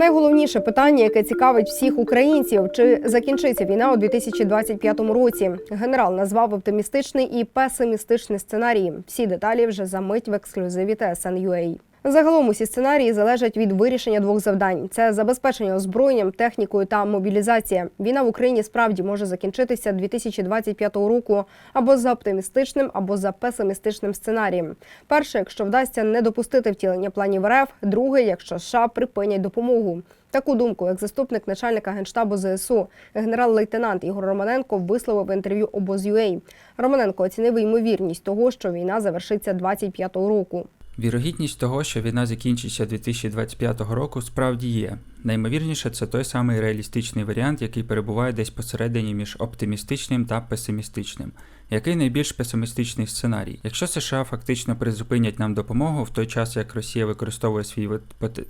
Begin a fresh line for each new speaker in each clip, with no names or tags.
Найголовніше питання, яке цікавить всіх українців, чи закінчиться війна у 2025 році. Генерал назвав оптимістичний і песимістичний сценарій. Всі деталі вже за мить в ексклюзиві TSN.ua. Загалом усі сценарії залежать від вирішення двох завдань: це забезпечення озброєнням, технікою та мобілізація. Війна в Україні справді може закінчитися 2025 року або за оптимістичним, або за песимістичним сценарієм. Перше, якщо вдасться не допустити втілення планів РФ, друге, якщо США припинять допомогу. Таку думку, як заступник начальника генштабу ЗСУ, генерал-лейтенант Ігор Романенко висловив інтерв'ю обоз.ua. Романенко оцінив ймовірність того, що війна завершиться 25-го року.
Вірогідність того, що війна закінчиться 2025 року, справді є. Наймовірніше, це той самий реалістичний варіант, який перебуває десь посередині між оптимістичним та песимістичним. Який найбільш песимістичний сценарій? Якщо США фактично призупинять нам допомогу в той час, як Росія використовує свій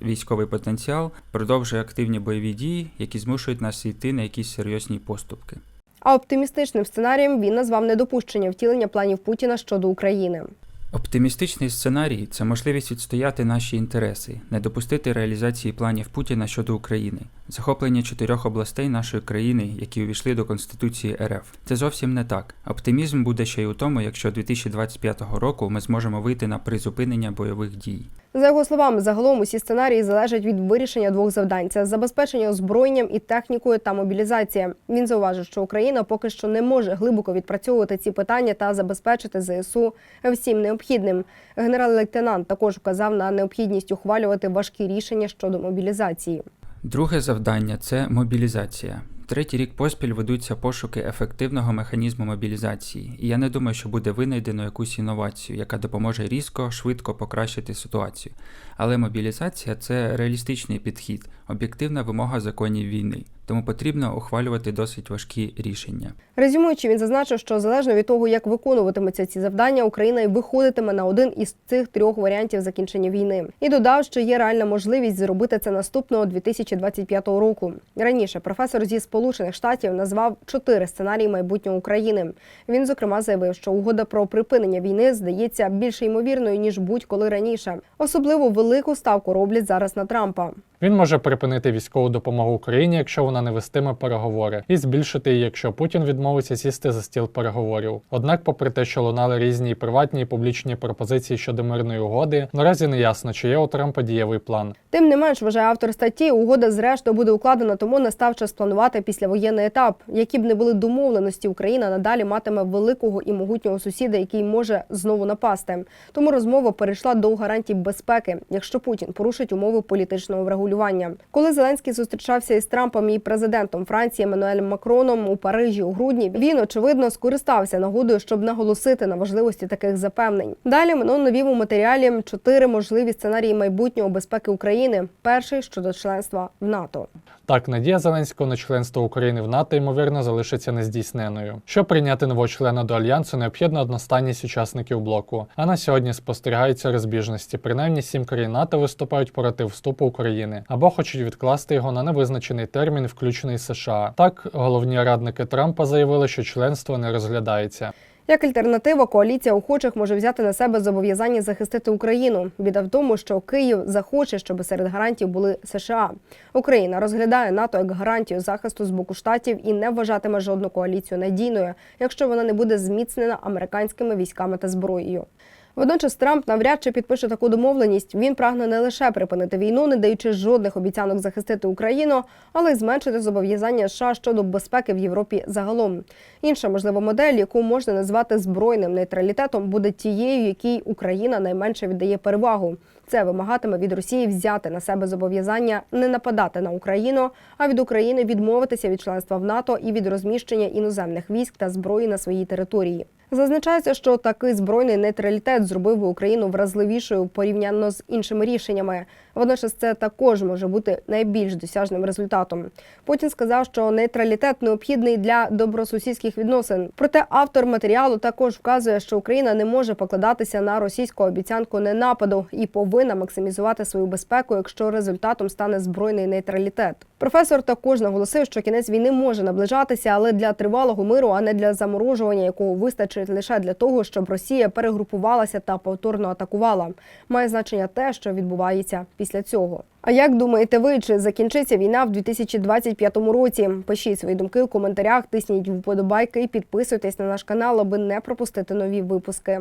військовий потенціал, продовжує активні бойові дії, які змушують нас йти на якісь серйозні поступки.
А оптимістичним сценарієм він назвав недопущення втілення планів Путіна щодо України.
Оптимістичний сценарій це можливість відстояти наші інтереси, не допустити реалізації планів Путіна щодо України, захоплення чотирьох областей нашої країни, які увійшли до Конституції РФ. Це зовсім не так. Оптимізм буде ще й у тому, якщо 2025 року ми зможемо вийти на призупинення бойових дій.
За його словами, загалом усі сценарії залежать від вирішення двох завдань: це забезпечення озброєнням і технікою та мобілізація. Він зауважив, що Україна поки що не може глибоко відпрацьовувати ці питання та забезпечити ЗСУ всім необхідним. Генерал-лейтенант також вказав на необхідність ухвалювати важкі рішення щодо мобілізації.
Друге завдання це мобілізація. Третій рік поспіль ведуться пошуки ефективного механізму мобілізації, і я не думаю, що буде винайдено якусь інновацію, яка допоможе різко, швидко покращити ситуацію. Але мобілізація це реалістичний підхід, об'єктивна вимога законів війни, тому потрібно ухвалювати досить важкі рішення.
Резюмуючи, він зазначив, що залежно від того, як виконуватимуться ці завдання, Україна і виходитиме на один із цих трьох варіантів закінчення війни. І додав, що є реальна можливість зробити це наступного 2025 року. Раніше професор зі Сполучених Штатів назвав чотири сценарії майбутнього України. Він зокрема заявив, що угода про припинення війни здається більш ймовірною ніж будь-коли раніше. Особливо велику ставку роблять зараз на Трампа.
Він може припинити військову допомогу Україні, якщо вона не вестиме переговори, і збільшити її, якщо Путін відмовиться сісти за стіл переговорів. Однак, попри те, що лунали різні приватні і публічні пропозиції щодо мирної угоди, наразі не ясно, чи є у Трампа дієвий план.
Тим не менш, вважає автор статті, угода зрештою буде укладена, тому настав час планувати післявоєнний етап. Які б не були домовленості, Україна надалі матиме великого і могутнього сусіда, який може знову напасти. Тому розмова перейшла до гарантій безпеки, якщо Путін порушить умови політичного врегулювання. Коли Зеленський зустрічався із Трампом і президентом Франції Еммануелем Макроном у Парижі у грудні, він очевидно скористався нагодою, щоб наголосити на важливості таких запевнень. Далі Менон навів у матеріалі чотири можливі сценарії майбутнього безпеки України. Перший щодо членства в НАТО.
Так, надія Зеленського на членство України в НАТО ймовірно залишиться нездійсненою. Щоб прийняти нового члена до альянсу, необхідна одностайність учасників блоку. А на сьогодні спостерігаються розбіжності. Принаймні сім країн НАТО виступають проти вступу України або хочуть відкласти його на невизначений термін, включений США. Так, головні радники Трампа заявили, що членство не розглядається.
Як альтернатива, коаліція охочих може взяти на себе зобов'язання захистити Україну. Біда в тому, що Київ захоче, щоб серед гарантів були США. Україна розглядає НАТО як гарантію захисту з боку штатів і не вважатиме жодну коаліцію надійною, якщо вона не буде зміцнена американськими військами та зброєю. Водночас Трамп навряд чи підпише таку домовленість. Він прагне не лише припинити війну, не даючи жодних обіцянок захистити Україну, але й зменшити зобов'язання США щодо безпеки в Європі загалом. Інша можлива модель, яку можна назвати збройним нейтралітетом, буде тією, якій Україна найменше віддає перевагу. Це вимагатиме від Росії взяти на себе зобов'язання не нападати на Україну, а від України відмовитися від членства в НАТО і від розміщення іноземних військ та зброї на своїй території. Зазначається, що такий збройний нейтралітет зробив би Україну вразливішою порівняно з іншими рішеннями. Водночас це також може бути найбільш досяжним результатом. Путін сказав, що нейтралітет необхідний для добросусідських відносин. Проте автор матеріалу також вказує, що Україна не може покладатися на російську обіцянку ненападу і повинна максимізувати свою безпеку, якщо результатом стане збройний нейтралітет. Професор також наголосив, що кінець війни може наближатися, але для тривалого миру, а не для заморожування, якого вистачить лише для того, щоб Росія перегрупувалася та повторно атакувала. Має значення те, що відбувається після цього. А як думаєте ви, чи закінчиться війна в 2025 році? Пишіть свої думки у коментарях, тисніть вподобайки і підписуйтесь на наш канал, аби не пропустити нові випуски.